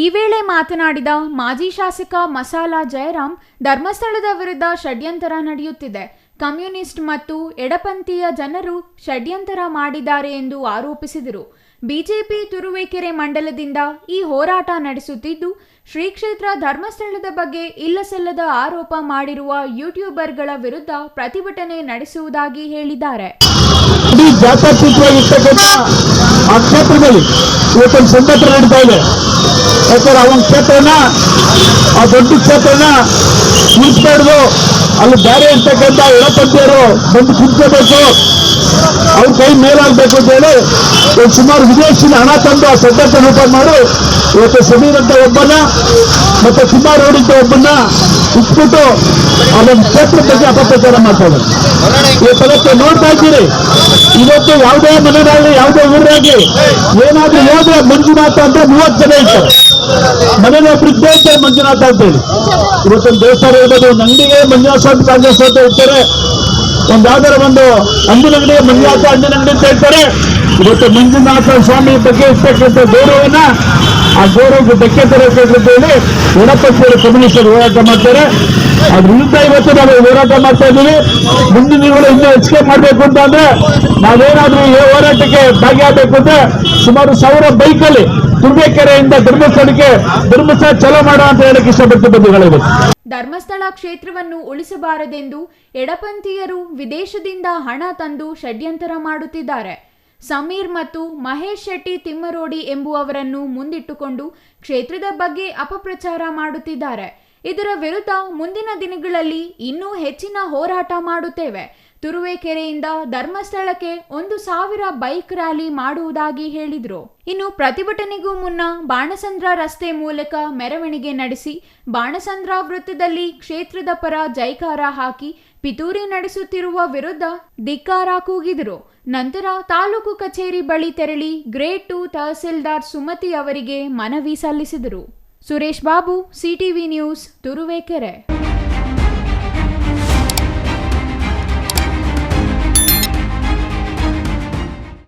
ಈ ವೇಳೆ ಮಾತನಾಡಿದ ಮಾಜಿ ಶಾಸಕ ಮಸಾಲಾ ಜಯರಾಮ್ ಧರ್ಮಸ್ಥಳದ ವಿರುದ್ಧ ಷಡ್ಯಂತರ ನಡೆಯುತ್ತಿದೆ. ಕಮ್ಯುನಿಸ್ಟ್ ಮತ್ತು ಎಡಪಂಥೀಯ ಜನರು ಷಡ್ಯಂತರ ಮಾಡಿದ್ದಾರೆ ಎಂದು ಆರೋಪಿಸಿದರು. ಬಿಜೆಪಿ ತುರುವೇಕೆರೆ ಮಂಡಲದಿಂದ ಈ ಹೋರಾಟ ನಡೆಸುತ್ತಿದ್ದು ಶ್ರೀ ಕ್ಷೇತ್ರ ಧರ್ಮಸ್ಥಳದ ಬಗ್ಗೆ ಇಲ್ಲಸಲ್ಲದ ಆರೋಪ ಮಾಡಿರುವ ಯೂಟ್ಯೂಬರ್ಗಳ ವಿರುದ್ಧ ಪ್ರತಿಭಟನೆ ನಡೆಸುವುದಾಗಿ ಹೇಳಿದ್ದಾರೆ. ಅಲ್ಲಿ ಬೇರೆ ಇರ್ತಕ್ಕಂಥ ಎಡಪಂಥೀಯರು ಬಂದು ಕುಂತ್ಕೋಬೇಕು ಅವ್ರ ಕೈ ಮೇಲಾಗಬೇಕು ಅಂತ ಹೇಳಿ ಸುಮಾರು ವಿದೇಶಿನ ಹಣ ತಂದು ಆ ಸದ್ದಕ್ಕೆ ರೂಪ ಮಾಡಿ. ಇವತ್ತು ಸಮೀರ್ ಅಂತ ಒಬ್ಬನ ಮತ್ತೆ ಸುಮಾರು ಅಂತ ಒಬ್ಬನ ಇಟ್ಬಿಟ್ಟು ಅದೊಂದು ಕ್ಷೇತ್ರ ಬಗ್ಗೆ ಅಪಪ್ರಚಾರ ಮಾಡ್ತಾರೆ ಇವತ್ತು ನೋಡ್ತಾ ಇದ್ದೀರಿ. ಇವತ್ತು ಯಾವುದೇ ಮನೆಯಲ್ಲಿ, ಯಾವುದೇ ಊರಾಗಿ ಏನಾದ್ರೂ ಹೋದ್ರೆ ಮಂಜುನಾಥ ಅಂತ ಮೂವತ್ತು ಜನ ಇರ್ತಾರೆ. ಮನೇಲಿ ಒಬ್ರು ಇರ್ತಾರೆ ಮಂಜುನಾಥ ಅಂತ ಹೇಳಿ. ಇವತ್ತೊಂದು ದೇವಸ್ಥಾನ ಇರ್ಬೋದು ಒಂದು ಅಂಗಡಿಗೆ ಮಂಜುನಾಥ ಸ್ವಾಮಿ ಕಾಂಗ್ರೆಸ್ ಅಂತ ಇರ್ತಾರೆ. ಒಂದ್ ಯಾವ್ದಾರ ಒಂದು ಅಂದಿನ ಅಂಗಡಿ ಮಂಜುನಾಥ ಅಂದಿನ ಅಂಗಡಿ ಅಂತ ಹೇಳ್ತಾರೆ. ಇವತ್ತು ಮಂಜುನಾಥ ಸ್ವಾಮಿ ಬಗ್ಗೆ ಇರ್ತಕ್ಕಂಥ ಗೌರವನ ಆ ಗೌರವಕ್ಕೆ ಧಕ್ಕೆ ತರಬೇಕು ಅಂತ ಹೇಳಿ ಎಡಪಕ್ಷರು ಕಮ್ಯುನಿಸ್ಟರು ಹೋರಾಟ ಮಾಡ್ತಾರೆ. ಅದ್ರ ಇವತ್ತು ನಾವು ಹೋರಾಟ ಮಾಡ್ತಾ ಇದ್ದೀವಿ. ಮುಂದಿನ ದಿನಗಳು ಇನ್ನೂ ಹೆಚ್ಚಿಗೆ ಮಾಡಬೇಕು ಅಂತ ಅಂದ್ರೆ ನಾವೇನಾದ್ರೂ ಈ ಹೋರಾಟಕ್ಕೆ ಭಾಗಿಯಾಗಬೇಕು ಅಂದ್ರೆ ಸುಮಾರು ಸಾವಿರ ಬೈಕಲ್ಲಿ ತುರ್ಬೇಕೆರೆಯಿಂದ ಧರ್ಮಸ್ಥಳಕ್ಕೆ ಧರ್ಮಸ್ಥಳ ಚಲೋ ಮಾಡೋ ಅಂತ ಹೇಳಕ್ಕೆ ಇಷ್ಟಪಟ್ಟು ಬಂಧುಗಳಿವೆ ಧರ್ಮಸ್ಥಳ ಕ್ಷೇತ್ರವನ್ನು ಉಳಿಸಬಾರದೆಂದು ಎಡಪಂಥೀಯರು ವಿದೇಶದಿಂದ ಹಣ ತಂದು ಷಡ್ಯಂತರ ಮಾಡುತ್ತಿದ್ದಾರೆ. ಸಮೀರ್ ಮತ್ತು ಮಹೇಶ್ ಶೆಟ್ಟಿ ತಿಮ್ಮರೋಡಿ ಎಂಬುವವರನ್ನು ಮುಂದಿಟ್ಟುಕೊಂಡು ಕ್ಷೇತ್ರದ ಬಗ್ಗೆ ಅಪಪ್ರಚಾರ ಮಾಡುತ್ತಿದ್ದಾರೆ. ಇದರ ವಿರುದ್ಧ ಮುಂದಿನ ದಿನಗಳಲ್ಲಿ ಇನ್ನೂ ಹೆಚ್ಚಿನ ಹೋರಾಟ ಮಾಡುತ್ತೇವೆ. ತುರುವೇಕೆರೆಯಿಂದ ಧರ್ಮಸ್ಥಳಕ್ಕೆ ಒಂದು ಸಾವಿರ ಬೈಕ್ ರ್ಯಾಲಿ ಮಾಡುವುದಾಗಿ ಹೇಳಿದರು. ಇನ್ನು ಪ್ರತಿಭಟನೆಗೂ ಮುನ್ನ ಬಾಣಸಂದ್ರ ರಸ್ತೆ ಮೂಲಕ ಮೆರವಣಿಗೆ ನಡೆಸಿ ಬಾಣಸಂದ್ರ ವೃತ್ತದಲ್ಲಿ ಕ್ಷೇತ್ರದ ಪರ ಜೈಕಾರ ಹಾಕಿ ಪಿತೂರಿ ನಡೆಸುತ್ತಿರುವ ವಿರುದ್ಧ ಧಿಕ್ಕಾರ ಕೂಗಿದರು. ನಂತರ ತಾಲೂಕು ಕಚೇರಿ ಬಳಿ ತೆರಳಿ ಗ್ರೇಡ್ ಟು ತಹಸೀಲ್ದಾರ್ ಸುಮತಿ ಅವರಿಗೆ ಮನವಿ ಸಲ್ಲಿಸಿದರು. Suresh Babu, CTV news, Turuvekere.